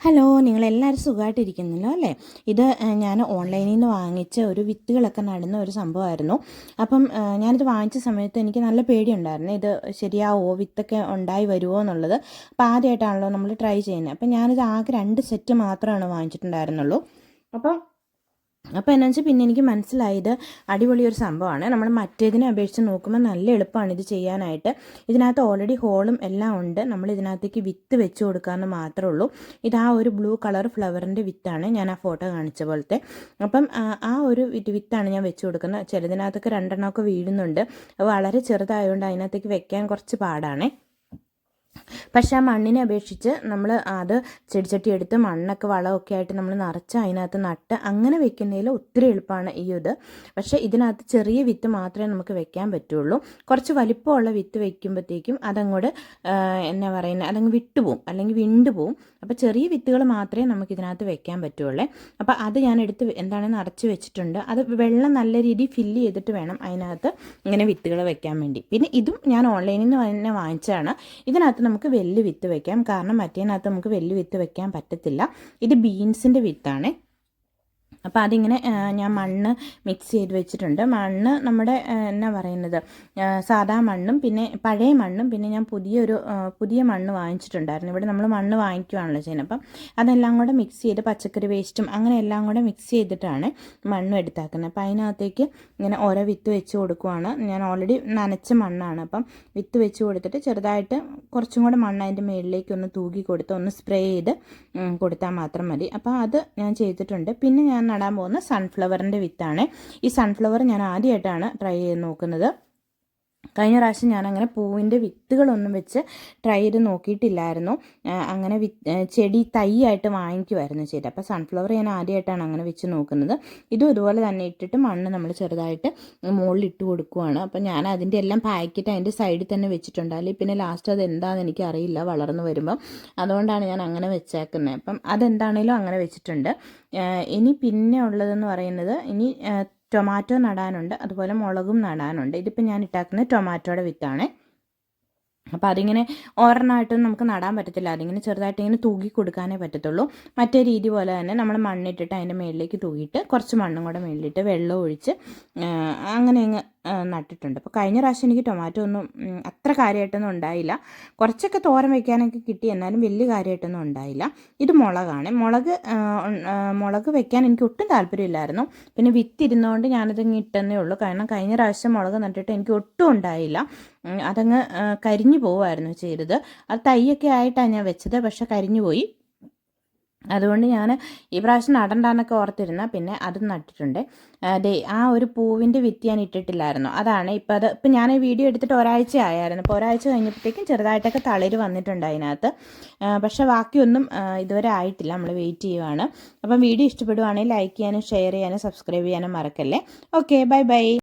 Hello നിങ്ങളെല്ലാവരും സുഖമായിട്ടിരിക്കുന്നല്ലോ അല്ലേ? ഇത് ഞാൻ ഓൺലൈനിൽ നിന്ന് വാങ്ങിച്ച ഒരു വിത്തുകളൊക്കെ നടുന്ന ഒരു സംഭവമായിരുന്നു. അപ്പം ഞാനിത് വാങ്ങിച്ച സമയത്ത് എനിക്ക് നല്ല പേടിയുണ്ടായിരുന്നു. ഇത് ശരിയാവോ? വിത്തൊക്കെ ഉണ്ടായി വരുമോ എന്നുള്ളത്. അപ്പോൾ ആദ്യമായിട്ടാണല്ലോ നമ്മൾ ട്രൈ ചെയ്യുന്നത്. അപ്പം ഞാനിത് ആകെ രണ്ട് സെറ്റ് മാത്രമാണ് വാങ്ങിച്ചിട്ടുണ്ടായിരുന്നുള്ളൂ. അപ്പം അപ്പോൾ എന്നുവെച്ചാൽ പിന്നെ എനിക്ക് മനസ്സിലായത് അടിപൊളി ഒരു സംഭവമാണ് നമ്മൾ മറ്റേതിനെ അപേക്ഷിച്ച് നോക്കുമ്പോൾ നല്ല എളുപ്പമാണ് ഇത് ചെയ്യാനായിട്ട്. ഇതിനകത്ത് ഓൾറെഡി ഹോളും എല്ലാം ഉണ്ട്. നമ്മൾ ഇതിനകത്തേക്ക് വിത്ത് വെച്ച് കൊടുക്കാമെന്ന് മാത്രമേ ഉള്ളൂ. ഇത് ആ ഒരു ബ്ലൂ കളർ ഫ്ലവറിന്റെ വിത്താണ് ഞാൻ ആ ഫോട്ടോ കാണിച്ച പോലത്തെ. അപ്പം ആ, ഒരു വിത്ത് വിത്താണ് ഞാൻ വെച്ച് കൊടുക്കുന്നത്. ചിലതിനകത്തൊക്കെ രണ്ടെണ്ണമൊക്കെ വീഴുന്നുണ്ട്. വളരെ ചെറുതായതുകൊണ്ട് അതിനകത്തേക്ക് വെക്കാൻ കുറച്ച് പാടാണേ. പക്ഷേ ആ മണ്ണിനെ അപേക്ഷിച്ച് നമ്മൾ അത് ചെടിച്ചട്ടി എടുത്ത് മണ്ണൊക്കെ വളമൊക്കെ ആയിട്ട് നമ്മൾ നിറച്ച് അതിനകത്ത് നട്ട് അങ്ങനെ വെക്കുന്നതിൽ ഒത്തിരി എളുപ്പമാണ് ഈ ഇത്. പക്ഷേ ഇതിനകത്ത് ചെറിയ വിത്ത് മാത്രമേ നമുക്ക് വെക്കാൻ പറ്റുള്ളൂ. കുറച്ച് വലിപ്പമുള്ള വിത്ത് വെക്കുമ്പോഴത്തേക്കും അതങ്ങോട്ട് എന്നാ പറയുന്നത് അതങ്ങ് വിട്ടുപോകും അല്ലെങ്കിൽ വിണ്ടു പോവും. അപ്പോൾ ചെറിയ വിത്തുകൾ മാത്രമേ നമുക്ക് ഇതിനകത്ത് വെക്കാൻ പറ്റുള്ളൂ. അപ്പോൾ അത് ഞാൻ എടുത്ത് എന്താണ് നിറച്ച് വെച്ചിട്ടുണ്ട്. അത് വെള്ളം നല്ല രീതിയിൽ ഫില്ല് ചെയ്തിട്ട് വേണം അതിനകത്ത് ഇങ്ങനെ വിത്തുകൾ വെക്കാൻ വേണ്ടി. പിന്നെ ഇതും ഞാൻ ഓൺലൈനിൽ നിന്ന് തന്നെ വാങ്ങിച്ചതാണ്. ഇതിനകത്ത് നമുക്ക് വെല്ല് വിത്ത് വെക്കാം. കാരണം മറ്റേതിനകത്ത് നമുക്ക് വെല്ല് വിത്ത് വെക്കാൻ പറ്റത്തില്ല. ഇത് ബീൻസിന്റെ വിത്താണ്. അപ്പോൾ അതിങ്ങനെ ഞാൻ മണ്ണ് മിക്സ് ചെയ്ത് വെച്ചിട്ടുണ്ട്. മണ്ണ് നമ്മുടെ എന്നാ പറയുന്നത്? സാധാ മണ്ണും പിന്നെ പഴയ മണ്ണും പിന്നെ ഞാൻ പുതിയൊരു പുതിയ മണ്ണ് വാങ്ങിച്ചിട്ടുണ്ടായിരുന്നു. ഇവിടെ നമ്മൾ മണ്ണ് വാങ്ങിക്കുവാണല്ലോ ചെയ്യുന്നത്. അപ്പം അതെല്ലാം കൂടെ മിക്സ് ചെയ്ത് പച്ചക്കറി വേസ്റ്റും അങ്ങനെ എല്ലാം കൂടെ മിക്സ് ചെയ്തിട്ടാണ് മണ്ണ് എടുത്താക്കുന്നത്. അപ്പം അതിനകത്തേക്ക് ഇങ്ങനെ ഓരോ വിത്ത് വെച്ച് കൊടുക്കുവാണ്. ഞാൻ ഓൾറെഡി നനച്ച മണ്ണാണ്. അപ്പം വിത്ത് വെച്ച് കൊടുത്തിട്ട് ചെറുതായിട്ട് കുറച്ചും കൂടെ മണ്ണ് അതിന്റെ മുകളിലേക്ക് ഒന്ന് തൂക്കി കൊടുത്ത് ഒന്ന് സ്പ്രേ ചെയ്ത് കൊടുത്താൽ മാത്രം മതി. അപ്പോൾ അത് ഞാൻ ചെയ്തിട്ടുണ്ട്. പിന്നെ ഞാൻ നടാൻ പോകുന്ന സൺഫ്ലവറിന്റെ വിത്താണ്. ഈ സൺഫ്ലവർ ഞാൻ ആദ്യമായിട്ടാണ് ട്രൈ ചെയ്ത് നോക്കുന്നത്. കഴിഞ്ഞ പ്രാവശ്യം ഞാൻ അങ്ങനെ പൂവിന്റെ വിത്തുകളൊന്നും വെച്ച് ട്രൈ ചെയ്ത് നോക്കിയിട്ടില്ലായിരുന്നു. അങ്ങനെ വി ചെടി തൈയായിട്ട് വാങ്ങിക്കുമായിരുന്നു ചെയ്ത് അപ്പോൾ സൺഫ്ലവർ ഞാൻ ആദ്യമായിട്ടാണ് അങ്ങനെ വെച്ച് നോക്കുന്നത്. ഇതും ഇതുപോലെ തന്നെ ഇട്ടിട്ട് മണ്ണ് നമ്മൾ ചെറുതായിട്ട് മുകളിൽ ഇട്ട് കൊടുക്കുവാണ്. അപ്പോൾ ഞാൻ അതിന്റെ എല്ലാം പാക്കറ്റ് അതിന്റെ സൈഡിൽ തന്നെ വെച്ചിട്ടുണ്ട്. അല്ലെങ്കിൽ പിന്നെ ലാസ്റ്റ് അത് എന്താണെന്ന് എനിക്ക് അറിയില്ല വളർന്നു വരുമ്പം. അതുകൊണ്ടാണ് ഞാൻ അങ്ങനെ വെച്ചേക്കുന്നത്. അപ്പം അതെന്താണേലും അങ്ങനെ വെച്ചിട്ടുണ്ട്. ഇനി പിന്നെ ഉള്ളതെന്ന് പറയുന്നത് ഇനി ടൊമാറ്റോ നടാനുണ്ട് അതുപോലെ മുളകും നടാനുണ്ട്. ഇതിപ്പോൾ ഞാൻ ഇട്ടാക്കുന്നത് ടൊമാറ്റോയുടെ വിത്താണ്. അപ്പോൾ അതിങ്ങനെ ഒരെണ്ണമായിട്ടൊന്നും നമുക്ക് നടാൻ പറ്റത്തില്ല. അതിങ്ങനെ ചെറുതായിട്ട് ഇങ്ങനെ തൂക്കി കൊടുക്കാനേ പറ്റത്തുള്ളൂ. മറ്റേ രീതി പോലെ തന്നെ നമ്മൾ മണ്ണിട്ടിട്ട് അതിന്റെ മുകളിലേക്ക് തൂക്കിയിട്ട് കുറച്ച് മണ്ണും കൂടെ മുകളിലിട്ട് വെള്ളം ഒഴിച്ച് അങ്ങനെ അങ്ങ് നട്ടിട്ടുണ്ട്. അപ്പോൾ കഴിഞ്ഞ പ്രാവശ്യം എനിക്ക് ടൊമാറ്റോ ഒന്നും അത്ര കാര്യമായിട്ടൊന്നും ഉണ്ടായില്ല. കുറച്ചൊക്കെ തോരൻ വയ്ക്കാനൊക്കെ കിട്ടി എന്നാലും വലിയ കാര്യമായിട്ടൊന്നും ഉണ്ടായില്ല. ഇത് മുളകാണ്. മുളക് മുളക് വെക്കാൻ എനിക്ക് ഒട്ടും താല്പര്യമില്ലായിരുന്നു. പിന്നെ വിത്തിരുന്നതുകൊണ്ട് ഞാനത് ഇട്ടെന്നേ ഉള്ളൂ. കാരണം കഴിഞ്ഞ പ്രാവശ്യം മുളക് നട്ടിട്ട് എനിക്ക് ഒട്ടും ഉണ്ടായില്ല. അതങ്ങ് കരിഞ്ഞു പോവായിരുന്നു ചെയ്തത്. അത് തൈയൊക്കെ ആയിട്ടാണ് ഞാൻ വെച്ചത് പക്ഷെ കരിഞ്ഞു പോയി. അതുകൊണ്ട് ഞാൻ ഈ പ്രാവശ്യം നടണ്ടാന്നൊക്കെ ഓർത്തിരുന്ന പിന്നെ അത് നട്ടിട്ടുണ്ട്. ആ, ആ ഒരു പൂവിന്റെ വിത്ത് ഞാൻ ഇട്ടിട്ടില്ലായിരുന്നു. അതാണ് ഇപ്പം അത് ഇപ്പം ഞാൻ ഈ വീഡിയോ എടുത്തിട്ട് ഒരാഴ്ച ആയായിരുന്നു. അപ്പോൾ ഒരാഴ്ച കഴിഞ്ഞപ്പോഴത്തേക്കും ചെറുതായിട്ടൊക്കെ തളിര് വന്നിട്ടുണ്ട് അതിനകത്ത്. പക്ഷെ ബാക്കിയൊന്നും ഇതുവരെ ആയിട്ടില്ല. നമ്മൾ വെയിറ്റ് ചെയ്യുവാണ്. അപ്പം വീഡിയോ ഇഷ്ടപ്പെടുവാണെങ്കിൽ ലൈക്ക് ചെയ്യാനും ഷെയർ ചെയ്യാനും സബ്സ്ക്രൈബ് ചെയ്യാനും മറക്കല്ലേ. Okay bye bye